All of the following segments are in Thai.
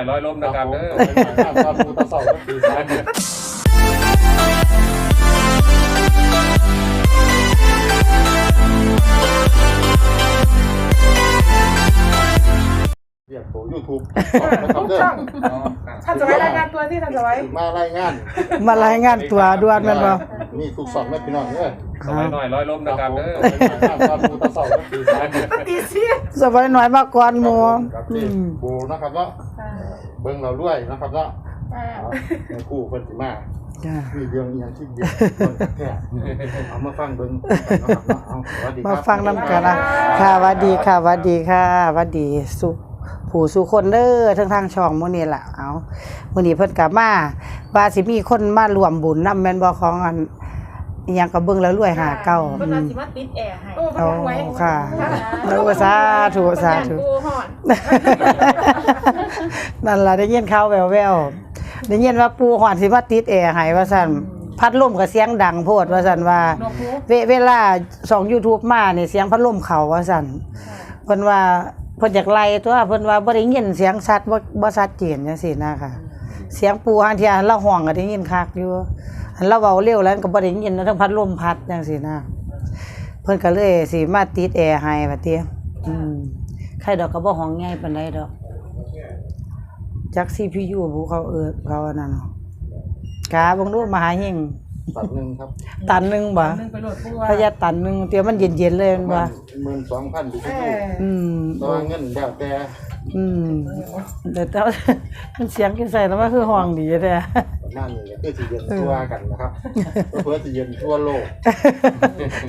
ให้ร้อยล้มนะครับเด้อครับครับมูตะเสาก็คือสาร เรียกตัวยูทูบนะครับทุกเด้อช่องท่านจะไว้รายงานตัวที่ท่านจะไว้มารายงานมารายงานตัวด่วนแม่นบ่มีทุกสองแม่พี่น้องเด้อสมัยหน่อยร้อยล้มนะครับเด้อครับครับมูตะเสาก็คือสารตีเสียสบายหน่อยมาก่อนหมู่ครับอืนี่มปูนะครับเนาะเบิ่งเราด้วยนะครับเนาะเอาในคู่เพิ่นสิมาจ้ามีเรื่องอหย่างที่เดียวคนแท้เอามาฟังเบิ่งนะครับเนาะเอาสวัสดีคมารับฟังนํกันนะค่ะหวัดดีค่ะหวัดดีค่ะหวัดดีสุ ผู้สุคนเด้อทั้งทางช่องมื้อนี้ล่ะเอามื้อนี้เพิ่นกลับมาว่าสิมีคนมาร่วมบุญนํแม่นบ่ของอันอิหยังก็เบิ่งแล้วรวยหาเก้าเพิ่นอืว่ามสิมาติดแอร์ให้โอ้พระโอ้ไว้ค่ะแล้วก็สาธุสาธุปูห่อนนั่นล่ะได้ยินข่าวแววๆได้ยินว่าปู่ฮอดสิมาติดแอร์ให้ว่าซั่นพัดลมก็เสียงดังโพดว่าซั่นว่า นกฮูเวเวลาส่อง YouTube มานี่เสียงพัดลมเข้าว่าซั่นเพิ่นว่า เพิ่นอยากไล่ตัวเพิ่นว่าบ่ได้ยินเสียงชัดบ่บ่ชัดเจนจังซี่นะค่ะ เสียงปู่หางเที่ยเราห้องก็ได้ยินคักอยู่อันเราเว้าเร็วแล้วก็บ่ได้ยินทั้งพัดลมพัดจังซี่นะเพิ่นก็เลยสิมาติดแอร์ให้ว่าติอืมใครดอกก็บ่ห้องใหญ่ปานใดดอกจัก CPU บุเขาเอิดเขาอันนั้นเนาะกาบังดูมหาเฮง ตัดหนึ่งครับตันหนึงบ่นึงไปโหลดปูพยาตันหนึงเตียวมันเย็นๆเลยแมันบ่หมื่นสองพันดิเอจิทัลออืมตัวเงินแล้วแต่อืมเดี๋ยวแต่มันเสียงกินใส่แล้วมันคือห้องดีแท้ประมาณนี้คือสิเย็นทั่วกันนะครับเพื่อสิเย็นทั่วโลก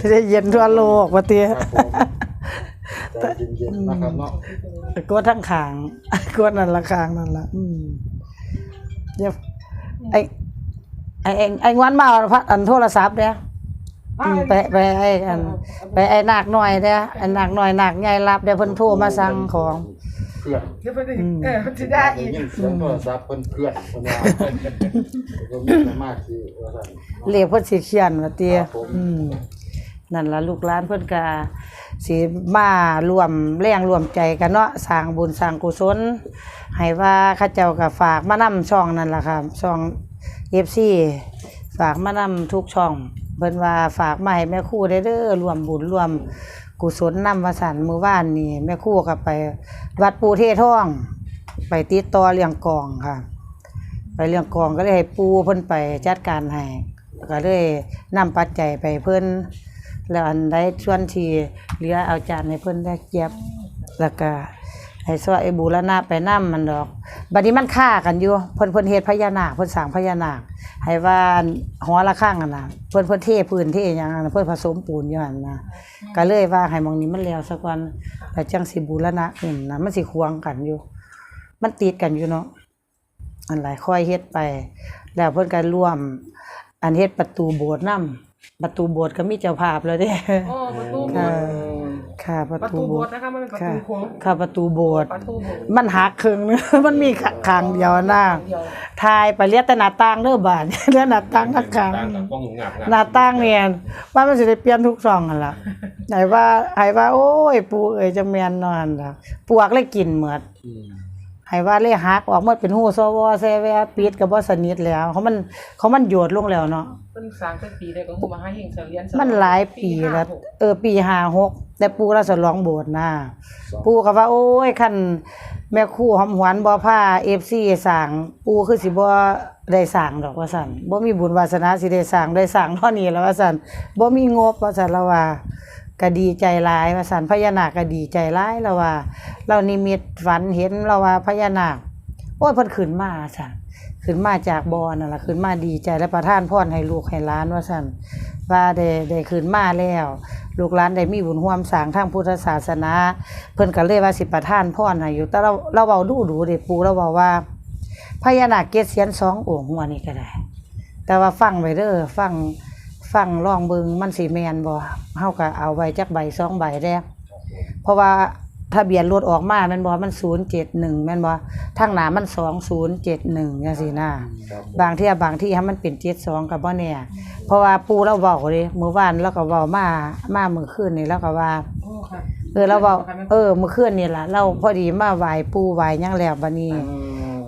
สิได้เย็นทั่วโลกว่าติครับผมใจเย็นๆนะครับเนาะกดทั้งข้างกดนั่นละข้างนั่นล่ะอืมเดี๋ยวไอ้ ไอ้ไอ้ไอ้งวนมาเอาพระอันโทรศัพท์เด้ออืมไปไปไอ้อันไปไอ้นาคน้อยเด้อไอ้นาคน้อยนาคใหญ่รับเดี๋ยวเพิ่นโทรมาสั่งของเพื่อนเดี๋ยวไปดิเออมันจะได้อีกยินเสียงโทรศัพท์เพิ่นเพื่อนเพิ่นว่าก็มีสมาธิว่าซั่นเรียกเพิ่นสิเขียนว่าติครับผมอืมนั่นล่ะลูกหลานเพิ่นก็สิมารวมแรงรวมใจกันเนาะสร้างบุญสร้างกุศลให้ว่าเขาเจ้าก็ฝากมานํช่องนั่นล่ะครับช่อง FC ฝากมานํทุกช่องเพิ่นว่าฝากมาให้แม่ครูได้เด้อรวมบุญรวมกุศลนำว่าซั่นมือว่านนี่แม่ครูก็ไป วัดปูเทท่อง ไปติดต่อเรื่องกองค่ะ ไปเรื่องกองก็เลยให้ปูเพิ่นไปจัดการให้ก็เลยนำปัจจัยไปเพิ่นแล้วอันใดส่วนทีเหลือเอาจานให้เพิ่นได้เก็บแล้วก็ ให้ซอยไอ้บูรณะไปนํมันดอก บัดนี้มันฆ่ากันอยู่เพิ่นเพิ่นเฮ็ดพญานาคเพิ่นสร้างพญานาค ให้ว่าหอละข้างกันน่ะ เพิ่นเพิ่นเทพื้นเทหยังนั่นน่ะเพิ่นผสมปูนอยู่หั่นนะก็เลยว่าให้หมองนี้มันแล้วสักวันแล้วจังสิบูรณะขึ้นนะมันสิควงกันอยู่ มันติดกันอยู่เนาะอันหลายค่อยเฮ็ดไป แล้วเพิ่นก็ร่วม อันเฮ็ดประตูโบสถ์นํประตูโบสถ์ก็มีเจ้าภาพแล้วเด้ โอ้ประตูค่ะ ค่ะประประตูตูโบโบสสถ์ถ์นะคะมันเป็นประค่ะตูโค้งค่ะประตูโบสถ์ประตูโบสถ์มันหักครึ่งนึง มันมีขางเดียวนะเดียวทายไปเรียกแต่หน้าต่างเด้อบาด เรียกหน้าต่างทั้งข้างต่างกับป้องงับงับหน้าต่างเนี่ยว่ามันสิได้เปลี่ยนทุกช่องหั่นล่ะไหนว่าให้ว่า โอ้ย ปูเอ้ยจังแม่นนอนล่ะปวกเลยกินหมด อืม ให้ว่าเลยหักออกหมดเป็นหูสวแซแวปิดก็บ่สนิทแล้วเขามันเขามันโยดลงแล้วเนาะเป็นสร้างเป็นปีได้ก็หูมาให้เฮงเฉลียนมันหลายปีแล้ว เออปี56แต่ปู่เราสลองโบสถ์นะปู่ก็ว่า โอ้ยคันแม่ครูหอมหวนบ่พา FC สร้างปู่คือสิบ่ได้สร้างดอกว่าซั่นบ่มีบุญวาสนาสิได้สร้างได้สร้างเท่านี้แล้วว่าซั่นบ่มีงบว่าซั่นแล้วว่า ก็ดีใจหลายว่าซั่นพญานาคก็ดีใจหลายแล้วว่า เรานิมิตฝันเห็นเราว่าพญานาคโอ้ยพิ่นขึ้นมาซั่นขึ้นมาจากบ่อนั่นล่ะขึ้นมาดีใจและประทานพรให้ลูกให้หลานว่าซั่นว่าได้ได้ขึ้นมาแล้ว ลูกหลานได้มีบุญร่วมสางทางพุทธศาสนา เพิ่นก็เลยว่าสิประทานพรให้อยู่แต่เราเราเว้าดูดูเด้ปู่เราเว้าว่าพญานาคเกศเสียนสององค์หัวนี้ก็ได้ แต่ว่าฟังไว้เด้อฟัง ฟังลองเบิ่งมันสิแม่นบ่เฮาก็เอาไว้จักใบสองใบแด้เพราะว่าทะเบียนรถออกมาแม่นบ่มัน071แม่นบ่ทางหน้ามัน2071จังซี่นะครับบางเที่ยบางที่ให้มันเป็นเจ็ดสองกับบ่แน่เพราะว่าปูเราเว้าเด้มื้อวานเราก็เว้ามามามื้อคืนนี่เราก็ว่า โอ้ค่ะ เออเราเว้าเออมื้อคืนนี่ล่ะเราพอดีมาไหว้ปูไหว้หยังแล้วบัดนี้อืม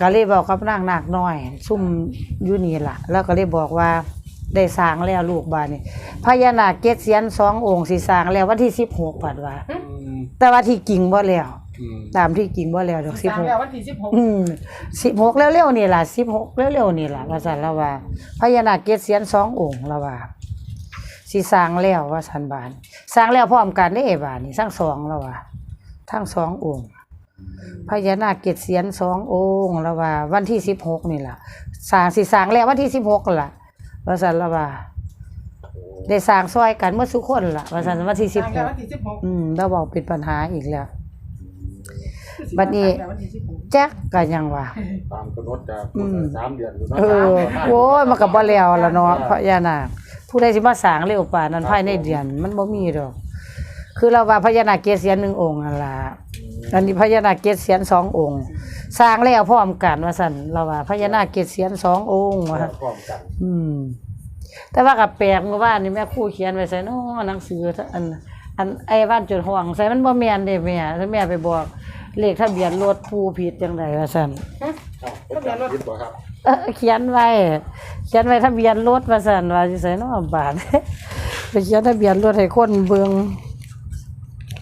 ก็เลยบอกกับนางนาคน้อย ซุ่มอยู่นี่ล่ะ แล้วก็เลยบอกว่า ได้สร้างแล้วลูกบ้านนี่พญานาคเกศเสียนสององค์สิสร้างแล้ววันที่16ปัดว่าอืมแต่ว่าที่จริงบ่แล้วอืมตามที่จริงบ่แล้วดอกสร้างแล้ววันที่สิบหก16อืม16เร็วๆนี่ล่ะ16เร็วๆนี่ล่ะว่าซั่นละว่าพญานาคเกศเสียนสององค์ละว่าสิสร้างแล้วว่าซั่นบานสร้างแล้วพร้อมกันเด้บานนี่สร้างสองแล้วว่าทั้งสององค์พญานาคเกศเสียนสององค์แล้วว่า วันที่สิบหกนี่ล่ะสร้างสิสร้างแล้ววันที่สิบหกล่ะ ว่าสันละว่าได้สร้างซอยกันเมื่อสุกคนล่ะว่าสันวันที่สสิบร้างหแล้วกวันที่สิบหกอืมเราบอกเป็นปัญหาอีกแล้วบัดนี้สร้างแล้ววันที่สิบหกแจ๊กกันยังว่าตามกำหนดจะอืมสามเดือนอยู่เนาะเออโอ้ยมันก็บ่แล้วล่ะเนาะพญานาคผู้ใดสิมาสร้างเร็วป่านนั้นภายในเดือน มันบ่มีดอก คือเราว่าพญานาคเกศเสียนหนึ่งองค์นั่นล่ะอันนี้พญานาคเกศเสียนสององค์ สร้างแล้วพร้อมกันว่าซั่นเราว่าพญานาคเกศเสียนสององค์ว่าพร้อมกัน อืม แต่ว่ากับแปลกเมื่อวานนี่แม่ครู่เขียนไว้ใส่เนาะหนังสืออันอันไอ้บ้านจดห่วงใส่มันบ่แม่นเด้แม่ถ้าแม่ไปบอกเลขทะเบียนรถผู้ผิดจังไดว่าซั่นอ้าวเป็นการยึดบ่ครับเออเขียนไว้ เขียนไว้ทะเบียนรถว่าซั่นว่าสิใส่เนาะบาท ไปเขียนทะเบียนรถให้คนเบิ่ง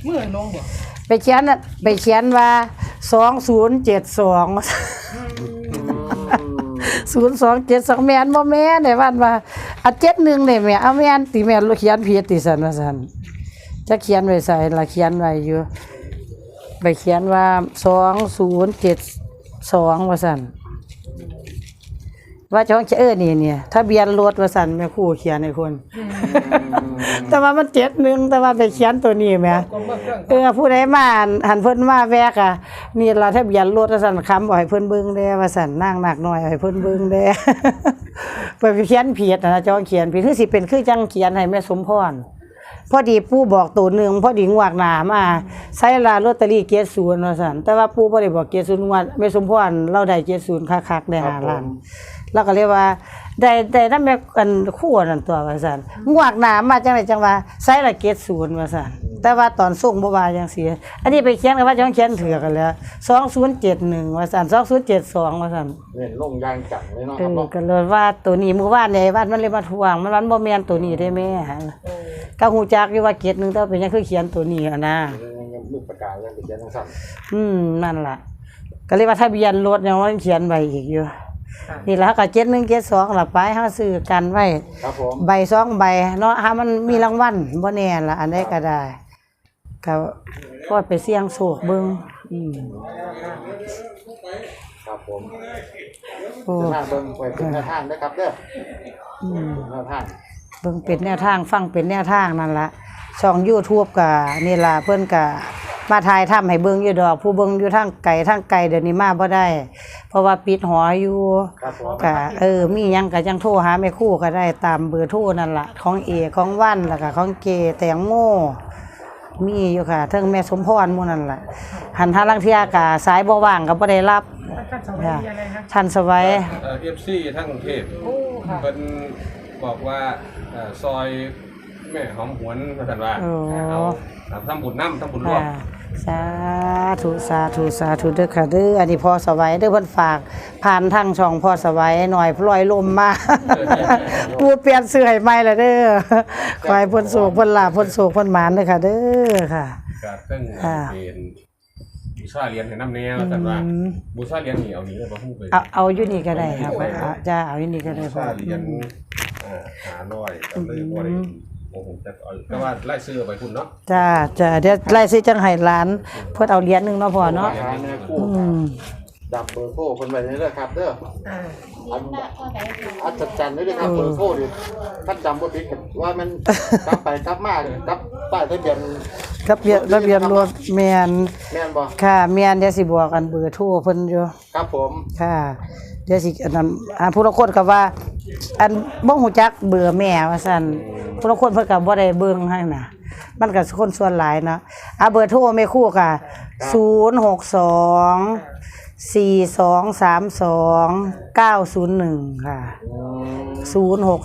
เมื่อลงบ่ไปเขียนน่ะไปเขียนว่า2072ศูนย์สองเจ็ดสองแม่นบ่แม่นได้วันว่าอันเจ็ดหนึ่งได้แม่เอาแม่นติแม่นเขียนผิดติสันว่าซั่นจะเขียนไว้ใส่ละเขียนไว้อยู่ไปเขียนว่าสองศูนย์เจ็ดสองว่าซั่น ว่าจ้องเออนี่เนี่ยทะเบียนรถว่าซั่นแม่ครูเขียนให้คน แต่ว่ามันเจ็ดหนึ่งแต่ว่าไปเขียนตัวนี้แหม่กรมเบิ่งเครื่องเออผู้ใดมาหันหันเพิ่นมาแวกอะนี่ล่ะทะเบียนรถว่าซั่นคำบ่ให้เพิ่นเบิ่งแด้ว่าซั่นนางนักน้อยให้เพิ่นเบิ่งแด้ ไปเขียนผิดนะจองเขียนผิดคือสิเป็นคือจังเขียนให้แม่สมพร พอดีปู่บอกตัวหนึงพอดีงวกหน้ามาใส่ลาลอตเตอรี่เกียรติศูนย์ว่าซั่นแต่ว่าปู่บ่ได้บอกเกียรติศูนย์งวดแม่สมพรเราได้เกียรติศูนย์คักๆได้ห้าล้านแล้วก็เรียกว่าได้ได้นำแม่กันคู่นั่นตัวว่าซั่นงวกหน้ามาจังไดจังว่าใส่ละเกียรติศูนย์ว่าซั่น แต่ว่าตอนส่งบ่ว่าจังซี่อันนี้ไปเขียนกันว่าจังเขียนถือกันแล้ว2071ว่าซั่น2072ว่าซั่นเน้นลงยางจังเลยเนาะเอครับอเนาะก็เลยว่าตัวนี้มื้อวานเนี่ยบ้านมันเลยมาทวง มันมันบ่แม่นตัวนี้ได้แม่ฮะเออก็ฮู้จักอยู่ว่าเกียรติหนึงแต่ว่าเป็นหยังคือเขียนตัวนี้อะนะยังมือประกาศยังเป็นเขียนทั้งสั้นอืมนั่นล่ะ ก็เลยว่าทะเบียนรถยังว่าเขียนไว้อีกอยู่ค่ะนี่ล่ะก็71 72ล่ะไปเฮาซื้อกันไว้ ครับผม ใบสองใบเนาะถ้ามันมีรางวัลบ่แน่ละอันใดก็ได้ ก็ก็ไปเสี่ยงโชคเบิ่งอืมครับผมโอ้จะมาเบิ่งไว้เป็นแนวทางนะครับเด้ออืมแนวทางเบิ่งเป็นแนวทางฟังเป็นแนวทางนั่นละช่อง YouTube ก็นี่ล่ะเพิ่นก็มาถ่ายทำให้เบิ่งอยู่ดอก ผู้เบิ่งอยู่ทางไกลทางไกลเดี๋ยวนี้มาบ่ได้ เพราะว่าปิดหออยู่ครับผมก็เออ มีหยังก็จังโทรหาแม่ครู่ก็ได้ตามเบอร์โทรนั่นล่ะ ของเอของวันแล้วก็ของเกแตงโม มีอยู่ค่ะเทิงแม่สมพรหมู่นั่นล่ะหันทางลังเที่ยก็สายบ่ว่างก็บ่ได้รับท่านสวัสดีอะไรนะทันสวัยเอ่อฟซีทั้งกรุงเทพโอ้ค่ะเป็นบอกว่าเอ่อซอยแม่หอมหวนมาสันว่าโอ้เอาเอาทำบุญน้ำทำบุญร่วม ค่ะ สาธุสาธุสาธุเด้อค่ะเด้ออันนี้พ่อสวัยเด้อเพิ่นฝาก ผ่านทางช่องพ่อสวัยหน่อยพลอยลมมา ปูเปลี่ยนเสื้อให้ใหม่แล้วเด้อขอให้เพิ่นโศกเพิ่นลาภเพิ่นโศกเพิ่นหมานเด้อค่ะ เด้อค่ะก็ซึ่งค่ะเป็นบูชาเหรียญให้น้ำเนี้ยมาสันว่าอืมบูชาเหรียญนี่เอานี้เลยบ่ฮู้ไปเอาเอาอยู่นี่ก็ได้ครับเอาจ้าเอาอยู่นี่ก็ได้บูพ่อชาเหรียญเอ่อหาร้อยก็เลยบ่ได้ โอ้โหจะเอาแต่ว่าไล่ซื้อเอาไปคุณเนาะจ้าจ้าเดี๋ยวไล่สิจังให้หลาน เพิ่นเอาเหรียญหนึงเนาะพ่อเนาะทางแม่คู่อืมดับเบอร์โทรคนไว้นี่เด้อครับเด้ออ่าอันอัศจรรย์เลยเด้อครับเบอร์โทรดิท่านจำบ่ผิดว่ามันกลับไปกลับมากลับป้ายทะเบียนทะเบียนทะเบียนรถแม่นแม่นบ่ค่ะแม่นเดี๋ยวสิบอกอันเบอร์โทรเพิ่นอยู่ครับผมค่ะ เดี๋ยวสิอันนั้นอ่าผู้ละคนก็ว่า อันบ่ฮู้จักเบอร์แม่ว่าซั่น ผู้ละคนเพิ่นก็บ่ได้เบิ่งให้น่ะ มันก็คนส่วนหลายเนาะอ่าเบอร์โทรแม่ครู่ก็062 4232 901 ค่ะอืมศูนย์หก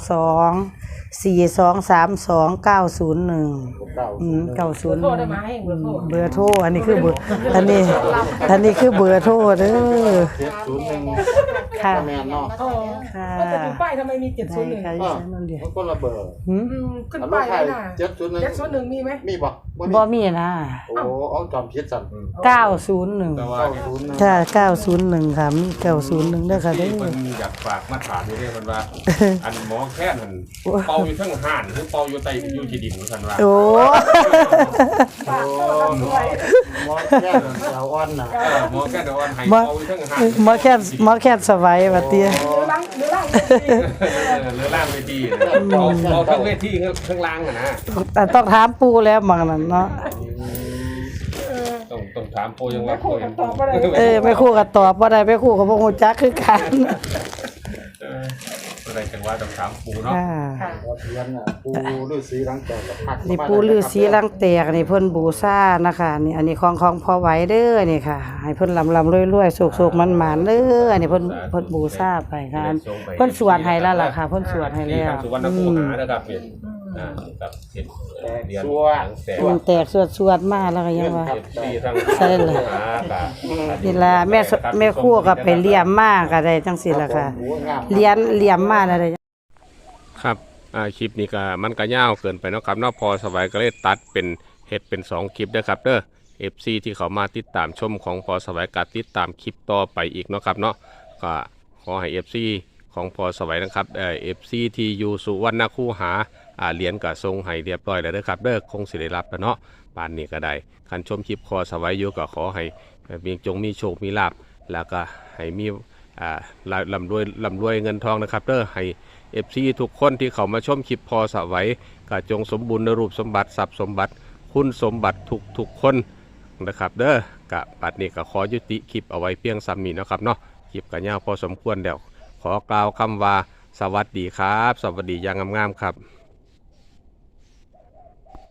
สองสี่สองสามสองเก้าศูนย์หนึ่งเก้าอืมเก้าศูนย์โทรได้ไหมเบอร์โทรเบอร์โทรอันนี้คือเบอร์อันนี้อันนี้คือเบอร์โทรเด้อเจ็ดศูนย์หนึ่งค่ะแมนเนาะอ๋อค่ะแล้วแต่ถึงป้ายทำไมมีเจ็ดศูได้นย์หนึ่งค่ะดิฉันนั่นเดียวมันคนละเบอร์หืมอืมขึ้นอันป้านั้นยใครไว้น่ะเจ็ดศูนย์หนึ่งเจ็ดศูนย์หนึ่งมีไหมมีบ่บ่มีนะโอ้เอาจอมพิษสั่นเก้าศูนย์หนึ่งแต่ว่าเก้าศูนย์หนึ่งค่ะเก้าศูนย์หนึ่งค่ะมีเก้าศูนย์หนึ่งด้วยค่ะเด้ที่อมันอยากฝากมาถามอยู่เนี่ยมันว่าอันหมอแค่นมันเป่าอยู่ทั้งห่านหรือเปาอยู่ใต้อยู่ที่ดินมันว่าโอ้โหมอแค่เราอ่อนน่ะหมอแค่นวันให้เปาอยู่ทั้งห่านหมอแค่หมอแค่สบายว่าเตี้ยหรือล้างหรือล้างเรือล่างเวทีเอาเอาทั้งเวทีข้างล่างนะแต่ต้องถามปูแล้วบางนั้นเนาะต้องต้องถามโปยังไม่ว่าคู่กันตออะไรเออไปคู่กับตอบบ่ได้ไปคู่กับบ่ฮู้จักคือกัน เอออะไรจัง ว่าต้องถามปูเนาะค่ะค่ะวัดเรียนน่ะปูฤาษีรังแตกกับผักนี่ปูลือสีลังแตกนี่เพิ่นบูชานะคะนี่อันนี้ของของพอไหวเด้อนี่ค่ะ ให้เพิ่นลำลำรวยๆสุกๆมันๆเด้ออันนี้เพิ่นเพิ่นบูชาไปค่ะอันเพิ่นสวดให้แล้วล่ะค่ะ เพิ่นสวดให้นี่แล้วทางสุวรรณอืภูมหานะครับเป็นอ่ากับเห็นเรียนแสงมันแตกสวดๆมาแล้วก็ยังว่าเอฟซีทางใช่เลย หากับนี่ล่ะแม่สแม่ครัวก็ไปเลี้ยมมาก็ได้จังซี่ล่ะค่ะเลี้ยนเลี้ยมมาแล้วได้ครับอ่าคลิปนี้ก็มันก็ยาวเกินไปเนาะครับเนาะพอสบายก็เลยตัดเป็นเห็ดเป็น 2 คลิปเด้อครับเด้อ FC ที่เขามาติดตามชมของพอสบายก็ติดตามคลิปต่อไปอีกเนาะครับเนาะก็ขอให้ FC ของพอสบายนะครับเอ่อ FC ที่อยู่สุวรรณคูหา อ่าเหรียญก็ทรงให้เรียบร้อยแล้วเด้อครับเด้อคงสิได้รับแล้วเนาะปานนี้ก็ได้คันชมคลิปพอสบายอยู่ก็ขอให้มีจงมีโชคมีลาภแล้วก็ให้มีอ่าลำรวยลำรวยเงินทองนะครับเด้อให้เอฟซีทุกคนที่เขามาชมคลิปพอสไว้ก็จงสมบูรณ์ในรูปสมบัติทรัพย์สมบัติคุณสมบัติทุกทุกคนนะครับเด้อกะปัดนี้ก็ขอยุติคลิปเอาไว้เพียงซ้ำนี้นะครับเนาะคลิปกันยาวพอสมควรเดี๋ยวขอกล่าวคำว่าสวัสดีครับ สวัสดีอย่างงามๆครับ